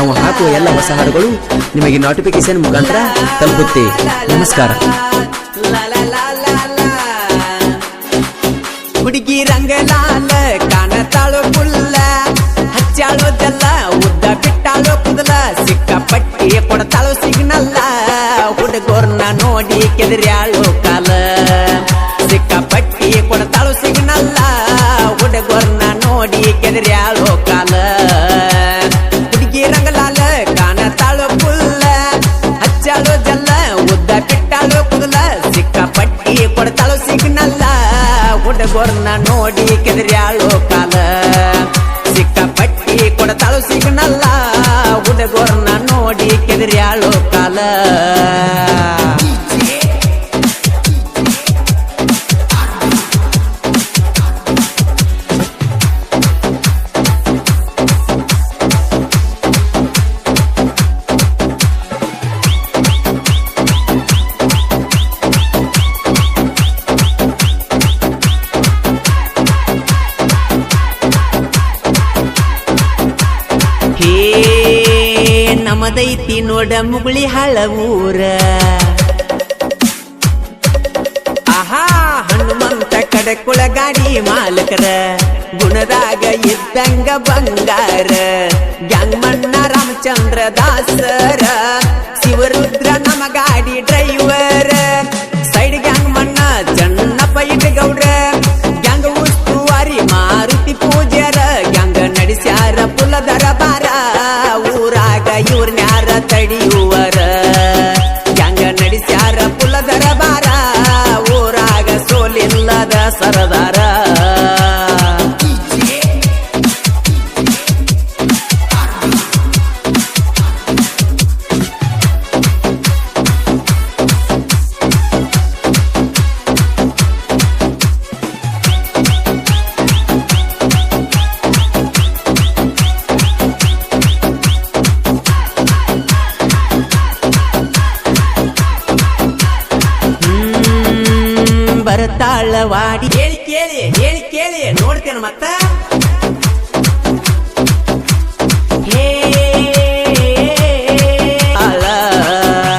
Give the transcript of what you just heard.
ನಾವು ಹಾಕುವ ಎಲ್ಲ ಹೊಸ ನಿಮಗೆ ನೋಟಿಫಿಕೇಶನ್ ಮುಖಾಂತರ ತಲುಪುತ್ತೆ. ನಮಸ್ಕಾರ. ಹುಡುಗಿ ರಂಗಲಾಲ ಕಾಣತಾಳು ಕುಲ್ಲ ಹಚ್ಚಾಳೋದಲ್ಲ ಉದ್ದ ಬಿಟ್ಟಾಳೋ ಕುದಲ ಸಿಕ್ಕಾಪಟ್ಟಿ ಕೊಡತಾಳು ಸಿಗ್ನಲ್ಲ. ಹುಡುಗರ್ನ ನೋಡಿ ಕೆದರ್ಯಾಳೋ ಕಾಲ. ಹಚ್ಚಾಳೋ ಜಲ್ಲ ಉದ್ದ ಬಿಟ್ಟಾಳೋ ಕುದಲ, ಸಿಕ್ಕಾಪಟ್ಟಿ ಕೊಡ್ತಾಳೋ ಸಿಗ್ನಲ್ಲ. ಹುಡುಗರ್ನ ನೋಡಿ ಕೆದರ್ಯಾಳೋ ಕಾಲ. ಸಿಕ್ಕಾಪಟ್ಟಿ ಕೊಡ್ತಾಳೋ ಸಿಗ್ನಲ್ಲ, ಹುಡುಗರ್ನ ನೋಡಿ ಕೆದರ್ಯಾಳೋ ಕಾಲ. ಹೇ, ನಮದೈತಿ ನೋಡ ಮುಗುಳಿ ಹಳ ಊರ ಆಹಾ, ಹನುಮಂತ ಕಡಕುಳ ಗಾಡಿ ಮಾಲಕರ. ಗುಣದಾಗ ಇದ್ದಂಗ ಬಂಗಾರ. ಗ್ಯಾಂಗ್ಮಣ್ಣ ರಾಮಚಂದ್ರ ದಾಸರ. ಶಿವರುದ್ರ ನಮ್ಮ ಗಾಡಿ ಡ್ರೈವರ್. ಬರ್ತಾಳ ವಾಡಿ ಹೇಳಿ ಕೇಳಿ ಹೇಳಿ ಕೇಳಿ. ನೋಡ್ತೇನೆ ಮತ್ತ.